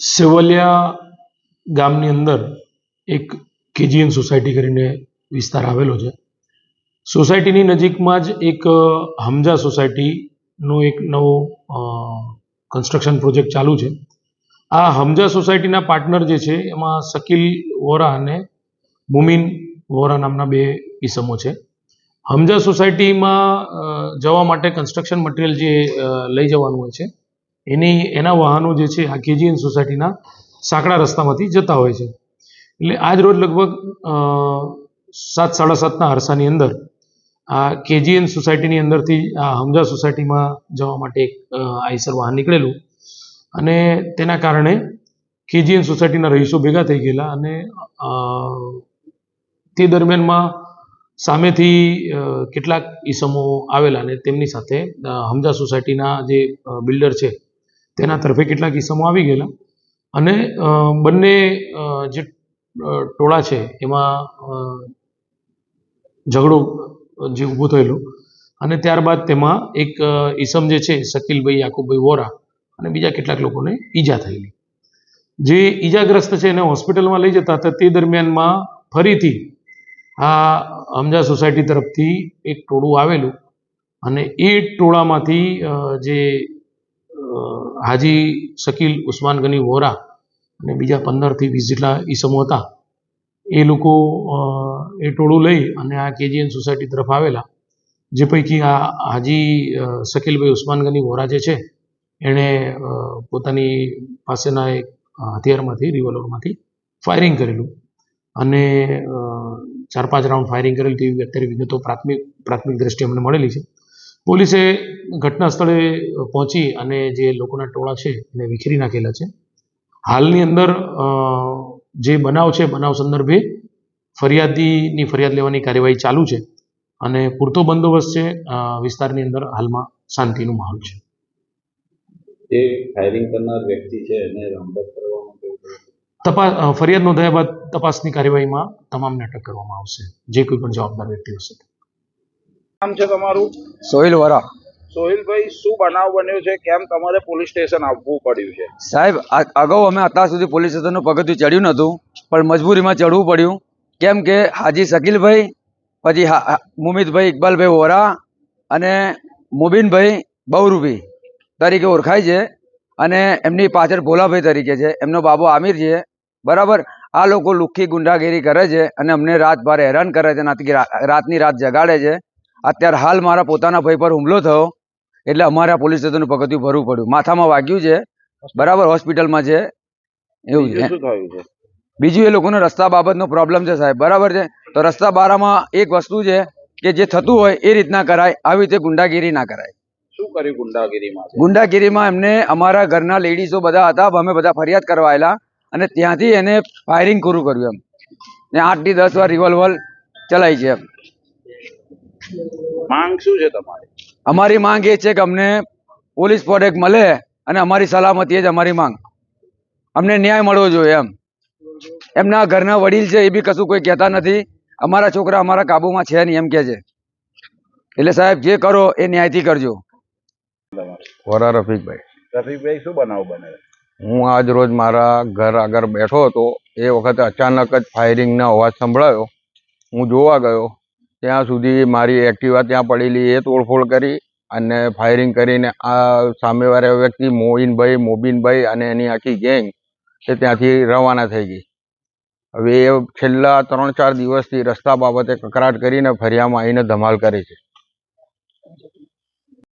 સેવલિયા ગામની અંદર એક કેજીએન સોસાયટી કરીને વિસ્તાર આવેલો છે. સોસાયટીની નજીકમાં જ એક હમજા સોસાયટીનો એક નવો કન્સ્ટ્રક્શન પ્રોજેક્ટ ચાલુ છે. આ હમજા સોસાયટીના પાર્ટનર જે છે, એમાં શકીલ વોરા અને મુમિન વોરા નામના બે ઈસમો છે. હમજા સોસાયટીમાં જવા માટે કન્સ્ટ્રક્શન મટીરિયલ જે લઈ જવાનું હોય છે. એની, એના વાહનો જે છે, આ કેજીએન સોસાયટીના સાંકડા રસ્તામાંથી જતા હોય છે. એટલે આજ રોજ લગભગ સાત, સાડા સાતના અરસાની અંદર આ કેજીએન સોસાયટીની અંદરથી આ હમજા સોસાયટીમાં જવા માટે એક આઈસર વાહન નીકળેલું. અને તેના કારણે કેજીએન સોસાયટીના રહીશો ભેગા થઈ ગયેલા અને તે દરમિયાનમાં સામેથી કેટલાક ઈસમો આવેલા અને તેમની સાથે હમજા સોસાયટીના જે બિલ્ડર છે તેના તરફે કેટલાક ઈસમો આવી ગયેલા. અને બંને જે ટોળા છે એમાં ઝઘડો જે ઊભો થયેલો. અને ત્યારબાદ તેમાં એક ઈસમ જે છે શકીલભાઈ યાકુબભાઈ વોરા અને બીજા કેટલાક લોકોને ઈજા થયેલી. જે ઈજાગ્રસ્ત છે એને હોસ્પિટલમાં લઈ જતા હતા તે દરમિયાનમાં ફરીથી આ હમજા સોસાયટી તરફથી એક ટોળું આવેલું. અને એ ટોળામાંથી જે હાજી શકીલ ઉસ્માન ગની વોરા અને બીજા પંદરથી વીસ જેટલા ઈસમો હતા. એ લોકો એ ટોળું લઈ અને આ કેજીએન સોસાયટી તરફ આવેલા. જે પૈકી આ હાજી શકીલભાઈ ઉસ્માન ગની વોરા જે છે, એણે પોતાની પાસેના એક હથિયારમાંથી, રિવોલ્વરમાંથી ફાયરિંગ કરેલું. અને ચાર પાંચ રાઉન્ડ ફાયરિંગ કરેલી તેવી અત્યારે વિગતો પ્રાથમિક પ્રાથમિક દ્રષ્ટિએ અમને મળેલી છે. પોલીસે ઘટના સ્થળે પહોંચી અને જે લોકોના ટોળા છે એને વિખેરી નાખેલા છે. હાલની અંદર જે બનાવ છે બનાવ સંદર્ભે ફરિયાદીની ફરિયાદ લેવાની કાર્યવાહી ચાલુ છે અને પૂરતો બંદોબસ્ત છે વિસ્તારની અંદર હાલમાં શાંતિનો માહોલ છે. જે ફાયરિંગ કરનાર વ્યક્તિ છે એને રામબદ અપ કરવામાં તપાસ ફરિયાદ નોંધાયા બાદ તપાસની કાર્યવાહીમાં તમામને અટક કરવામાં આવશે જે કોઈ પણ જવાબદાર વ્યક્તિ હશે. નામ છે તમારું? સોહિલ વરા. સોહિલભાઈ શું બનાવ બન્યો છે? કેમ તમારે પોલીસ સ્ટેશન આવવું પડ્યું છે? સાહેબ અગાઉ અમે અત્યાર સુધી પોલીસ સ્ટેશનનું પગથિયું ચડ્યું નહોતું પણ મજબૂરીમાં ચડવું પડ્યું. કેમ કે હાજી શકીલભાઈ પછી મુમિતભાઈ ઇકબાલભાઈ વોરા અને મુબીનભાઈ બહુરૂપી તરીકે ઓળખાય છે અને એમની પાછળ ભોલાભાઈ તરીકે છે. એમનો બાબો આમિર છે. બરાબર? આ લોકો લુખ્ખી ગુંડાગીરી કરે છે અને અમને રાત ભારે હેરાન કરે છે રાતની રાત જગાડે છે. અત્યારે હાલ મારા પોતાના ભાઈ પર હુમલો થયો એટલે અમારે આ પોલીસ સ્ટેશનનું પગથિયું ભરવું પડ્યું. માથામાં વાગ્યું છે બરાબર હોસ્પિટલમાં છે એવું છે. બીજું એ લોકોનો રસ્તા બાબતનો પ્રોબ્લેમ છે સાહેબ બરાબર છે? તો રસ્તા બારામાં એક વસ્તુ છે કે જે થતું હોય એ રીતના કરાય આવી રીતે ગુંડાગીરી ના કરાય. શું કર્યું ગુંડાગીરીમાં? ગુંડાગીરીમાં એમને અમારા ઘરના લેડીઝો બધા હતા અમે બધા ફરિયાદ કરવાયેલા અને ત્યાંથી એને ફાયરિંગ પૂરું કર્યું એમ. ને આઠથી દસ વાર રિવોલ્વર ચલાવી છે એમ. માંગ શું છે તમારી? અમારી માંગ એ છે કે અમને પોલીસ પ્રોડક્ટ મળે અને અમારી સલામતી જ અમારી માંગ. અમને ન્યાય મળવો જોઈએ એમ. એમના ઘરના વડીલ છે એ બી કશું કોઈ કહેતા નથી. અમારા છોકરા અમારા કાબુમાં છે નહીં એમ કે છે. એટલે સાહેબ જે કરો એ ન્યાયથી કરજો. વરા રફીકભાઈ. રફીકભાઈ શું બનાવ બને? હું આજ રોજ મારા ઘર આગળ બેઠો હતો. એ વખતે અચાનક જ ફાયરિંગનો અવાજ સંભળાયો. હું જોવા ગયો. ત્યાં સુધી મારી એક્ટિવા ત્યાં પડેલી, એ તોડફોડ કરી અને ફાયરિંગ કરીને આ સામેવાળા વ્યક્તિ મોહિનભાઈ, મોબીનભાઈ અને એની આખી ગેંગ એ ત્યાંથી રવાના થઈ ગઈ. હવે એ છેલ્લા ત્રણ ચાર દિવસથી રસ્તા બાબતે કકરાટ કરીને ફરિયામાં આવીને ધમાલ કરે છે.